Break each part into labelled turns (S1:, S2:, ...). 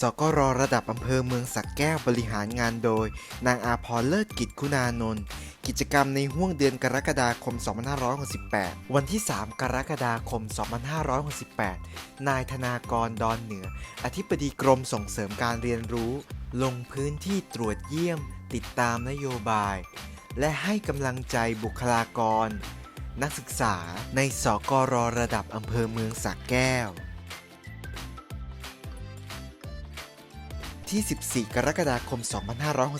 S1: สกรระดับอำเภอเมืองสักแก้วบริหารงานโดย นางอาพรเลิศกิจคุณานนท์กิจกรรมในห่วงเดือนกรกฎาคม 2568 วันที่ 3 กรกฎาคม 2568 นายธนากรดอนเหนือ อธิบดีกรมส่งเสริมการเรียนรู้ ลงพื้นที่ตรวจเยี่ยม ติดตามนโยบาย และให้กำลังใจบุคลากร นักศึกษาในสกรระดับอำเภอเมืองสักแก้ว ที่ 14 กรกฎาคม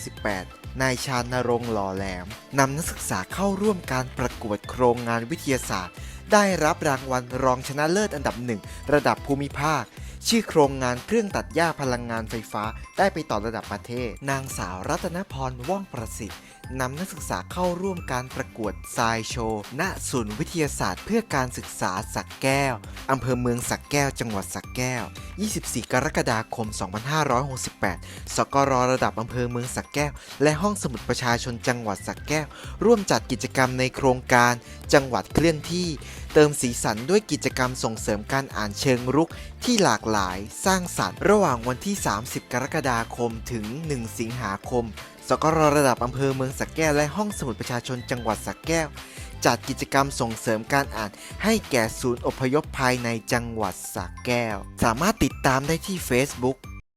S1: 2568 นายชาญนรงค์หล่อแหลมนำนักศึกษาเข้าร่วมการประกวดโครงงานวิทยาศาสตร์ ได้รับรางวัลรองชนะเลิศอันดับหนึ่งระดับภูมิภาค ชื่อโครงงานเครื่องตัดหญ้าพลังงานไฟฟ้าได้ไปต่อระดับประเทศ นางสาวรัตนพรว่องประสิทธิ์นำนักศึกษาเข้าร่วมการประกวดทรายโชว์ ณ ศูนย์วิทยาศาสตร์เพื่อการศึกษาสักแก้ว อำเภอเมืองสักแก้ว จังหวัดสักแก้ว 24 กรกฎาคม 2568 สกรระดับอำเภอเมืองสักแก้ว และห้องสมุดประชาชนจังหวัดสักแก้ว ร่วมจัดกิจกรรมในโครงการ จังหวัดเคลื่อนที่ เติมสีสันด้วยกิจกรรมส่งเสริมการอ่านเชิงรุกที่หลากหลาย สร้างสรรค์ระหว่างวันที่ 30 กรกฎาคมถึง 1 สิงหาคม สกรระดับอำเภอเมืองสักแก้วและห้องสมุดประชาชนจังหวัดสักแก้ว จัดกิจกรรมส่งเสริมการอ่านให้แก่ศูนย์อพยพภายในจังหวัดสักแก้ว สามารถติดตามได้ที่ Facebook